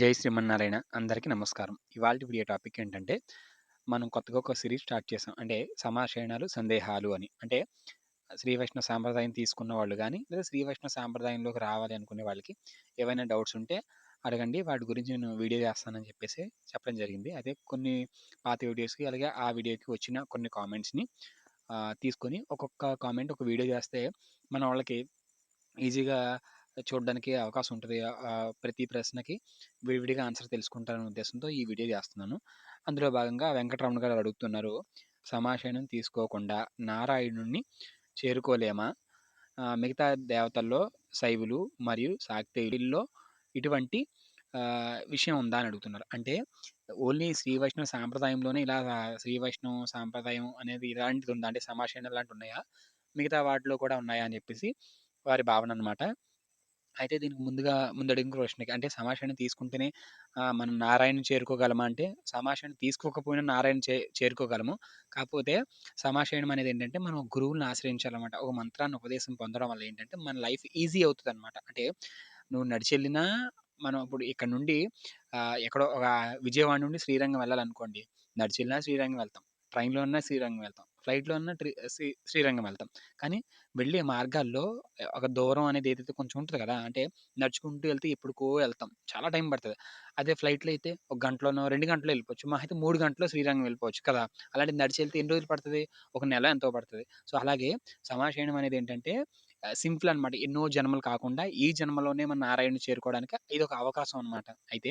జై శ్రీమన్నారాయణ అందరికీ నమస్కారం. ఇవాళ వీడియో టాపిక్ ఏంటంటే మనం కొత్తగా ఒక సిరీస్ స్టార్ట్ చేసాం. అంటే సమాశయనాలు సందేహాలు అని. అంటే శ్రీ వైష్ణవ సాంప్రదాయం తీసుకున్న వాళ్ళు కానీ లేదా శ్రీ వైష్ణవ సాంప్రదాయంలోకి రావాలి అనుకునే వాళ్ళకి ఏవైనా డౌట్స్ ఉంటే అడగండి. వాటి గురించి నేను వీడియో చేస్తానని చెప్పేసి చెప్పడం జరిగింది. అదే కొన్ని పాత వీడియోస్కి అలాగే ఆ వీడియోకి వచ్చిన కొన్ని కామెంట్స్ని తీసుకొని ఒక్కొక్క కామెంట్ ఒక వీడియో చేస్తే మన వాళ్ళకి ఈజీగా చూడడానికి అవకాశం ఉంటుంది. ప్రతి ప్రశ్నకి విడివిడిగా ఆన్సర్ తెలుసుకుంటారనే ఉద్దేశంతో ఈ వీడియో చేస్తున్నాను. అందులో భాగంగా వెంకటరమణ గారు అడుగుతున్నారు సమాశయనం తీసుకోకుండా నారాయణుణ్ణి చేరుకోలేమా? మిగతా దేవతల్లో శైవులు మరియు శాక్తేయుల్లో ఇటువంటి విషయం ఉందా? అని అడుగుతున్నారు. అంటే ఓన్లీ శ్రీ వైష్ణవ సాంప్రదాయంలోనే ఇలా శ్రీ వైష్ణవ సాంప్రదాయం అనేది ఇలాంటిది ఉందా? అంటే సమాశయనం లాంటి ఉన్నాయా? మిగతా వాటిలో కూడా ఉన్నాయా? అని చెప్పేసి వారి భావన అనమాట అయితే దీనికి ముందుగా ముందడుగు ప్రశ్నకి అంటే సమాషాన్ని తీసుకుంటేనే మనం నారాయణ చేరుకోగలమా అంటే సమాషాన్ని తీసుకోకపోయినా నారాయణ చే చేరుకోగలము. కాకపోతే సమాషయనం అనేది ఏంటంటే మనం గురువుని ఆశ్రయించాలన్నమాట. ఒక మంత్రాన్ని ఉపదేశం పొందడం వల్ల ఏంటంటే మన లైఫ్ ఈజీ అవుతుంది అనమాట అంటే నువ్వు నడిచెళ్ళినా మనం ఇప్పుడు ఇక్కడ నుండి ఎక్కడో ఒక విజయవాడ నుండి శ్రీరంగం వెళ్ళాలనుకోండి. నడిచెళ్ళినా శ్రీరంగం వెళ్తాం. ట్రైన్లో ఉన్నా శ్రీరంగం వెళ్తాం. ఫ్లైట్‌లో ఉన్న ట్రీ శ్రీ శ్రీరంగం వెళ్తాం. కానీ వెళ్ళే మార్గాల్లో ఒక దూరం అనేది ఏదైతే కొంచెం ఉంటుంది కదా! అంటే నడుచుకుంటూ వెళ్తే ఎప్పటికో వెళ్తాం. చాలా టైం పడుతుంది అదే ఫ్లైట్‌లో అయితే ఒక గంటలోనో, రెండు గంటలో వెళ్ళిపోవచ్చు. మా అయితే మూడు గంటల్లో శ్రీరంగం వెళ్ళిపోవచ్చు కదా! అలాంటిది నడిచి వెళ్తే ఎన్ని రోజులు పడుతుంది ఒక నెల ఎంతో పడుతుంది సో, అలాగే సమాశయనం అనేది ఏంటంటే సింపుల్ అనమాట. ఎన్నో జన్మలు కాకుండా ఈ జన్మలోనే మన నారాయణ చేరుకోవడానికి ఇది ఒక అవకాశం అనమాట. అయితే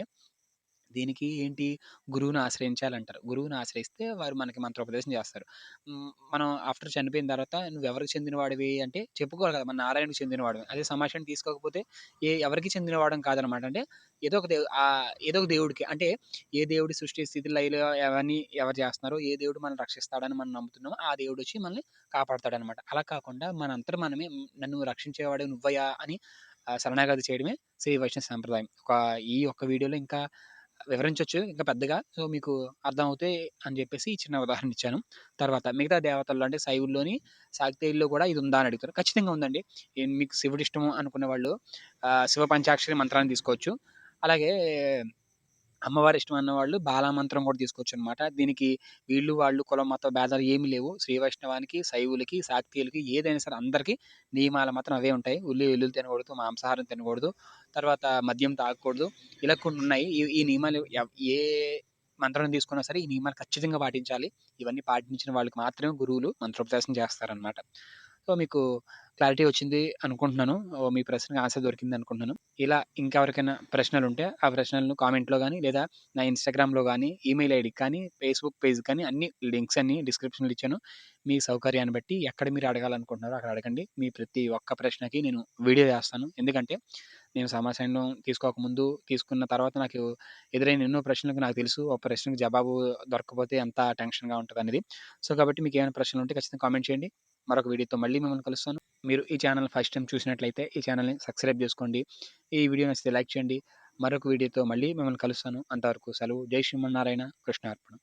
దీనికి ఏంటి? గురువుని ఆశ్రయించాలంటారు. గురువుని ఆశ్రయిస్తే వారు మనకి మంత్రోపదేశం చేస్తారు. మనం ఆఫ్టర్ చనిపోయిన తర్వాత నువ్వు ఎవరికి చెందినవాడివి అంటే చెప్పుకోవాలి కదా మన నారాయణకి చెందినవాడివి అదే సమాచారం తీసుకోకపోతే ఏ ఎవరికి చెందినవాడం కాదనమాట. అంటే ఏదో ఒక దేవు ఏదో ఒక దేవుడికి అంటే ఏ దేవుడి సృష్టి స్థితి లైలో అవన్నీ ఎవరు చేస్తున్నారో ఏ దేవుడు మనం రక్షిస్తాడని మనం నమ్ముతున్నామో ఆ దేవుడు వచ్చి మనల్ని కాపాడతాడనమాట. అలా కాకుండా మనంతా మనమే నన్ను రక్షించేవాడు నువ్వయా అని శరణాగతి చేయడమే శ్రీ వైష్ణవ సాంప్రదాయం. ఒక ఈ ఒక్క వీడియోలో ఇంకా వివరించవచ్చు ఇంకా పెద్దగా. సో మీకు అర్థమవుతే అని చెప్పేసి చిన్న ఉదాహరణ ఇచ్చాను. తర్వాత మిగతా దేవతల్లో అంటే శైవుల్లోని శాక్తేయుల్లో కూడా ఇది ఉందా అని అడుగుతారు. ఖచ్చితంగా ఉందండి. మీకు శివుడు ఇష్టము అనుకున్న వాళ్ళు శివ పంచాక్షరి మంత్రాన్ని తీసుకోవచ్చు. అలాగే అమ్మవారి ఇష్టం అన్న వాళ్ళు బాలామంత్రం కూడా తీసుకోవచ్చు అనమాట దీనికి వీళ్ళు వాళ్ళు కులం మత భేదాలు ఏమీ లేవు. శ్రీ వైష్ణవానికి శైవులకి శాక్తీయులకి ఏదైనా సరే అందరికీ నియమాలు మాత్రం అవే ఉంటాయి. ఉల్లి వెల్లుల్లి తినకూడదు మాంసాహారం తినకూడదు తర్వాత మద్యం తాగకూడదు ఇలా కొన్ని ఉన్నాయి. ఈ ఈ నియమాలు ఏ మంత్రం తీసుకున్నా సరే ఈ నియమాలు ఖచ్చితంగా పాటించాలి. ఇవన్నీ పాటించిన వాళ్ళకి మాత్రమే గురువులు మంత్రోపదేశం చేస్తారనమాట సో మీకు క్లారిటీ వచ్చింది అనుకుంటున్నాను. మీ ప్రశ్నకి ఆన్సర్ దొరికింది అనుకుంటున్నాను. ఇలా ఇంకెవరికైనా ప్రశ్నలు ఉంటే ఆ ప్రశ్నలను కామెంట్లో కానీ లేదా నా ఇన్స్టాగ్రామ్లో కానీ ఈమెయిల్ ఐడికి కానీ ఫేస్బుక్ పేజ్ కానీ అన్ని లింక్స్ అన్ని డిస్క్రిప్షన్లో ఇచ్చాను. మీ సౌకర్యాన్ని బట్టి ఎక్కడ మీరు అడగాలనుకుంటున్నారో అక్కడ అడగండి. మీ ప్రతి ఒక్క ప్రశ్నకి నేను వీడియో చేస్తాను ఎందుకంటే నేను సమాచారం తీసుకోకముందు తీసుకున్న తర్వాత నాకు ఎదురైన ఎన్నో ప్రశ్నలకు నాకు తెలుసు. ఒక ప్రశ్నకు జవాబు దొరకకపోతే ఎంత టెన్షన్గా ఉంటుంది అనేది సో కాబట్టి మీకు ఏమైనా ప్రశ్నలు ఉంటే ఖచ్చితంగా కామెంట్ చేయండి. మరొక వీడియోతో మళ్ళీ మిమ్మల్ని కలుస్తాను. మీరు ఈ ఛానల్ ఫస్ట్ టైం చూసినట్లయితే ఈ ఛానల్ని సబ్స్క్రైబ్ చేసుకోండి. ఈ వీడియో నచ్చితే లైక్ చేయండి. మరొక వీడియోతో మళ్ళీ మిమ్మల్ని కలుస్తాను. అంతవరకు సెలవు. జై శ్రీమన్నారాయణ. కృష్ణార్పణ.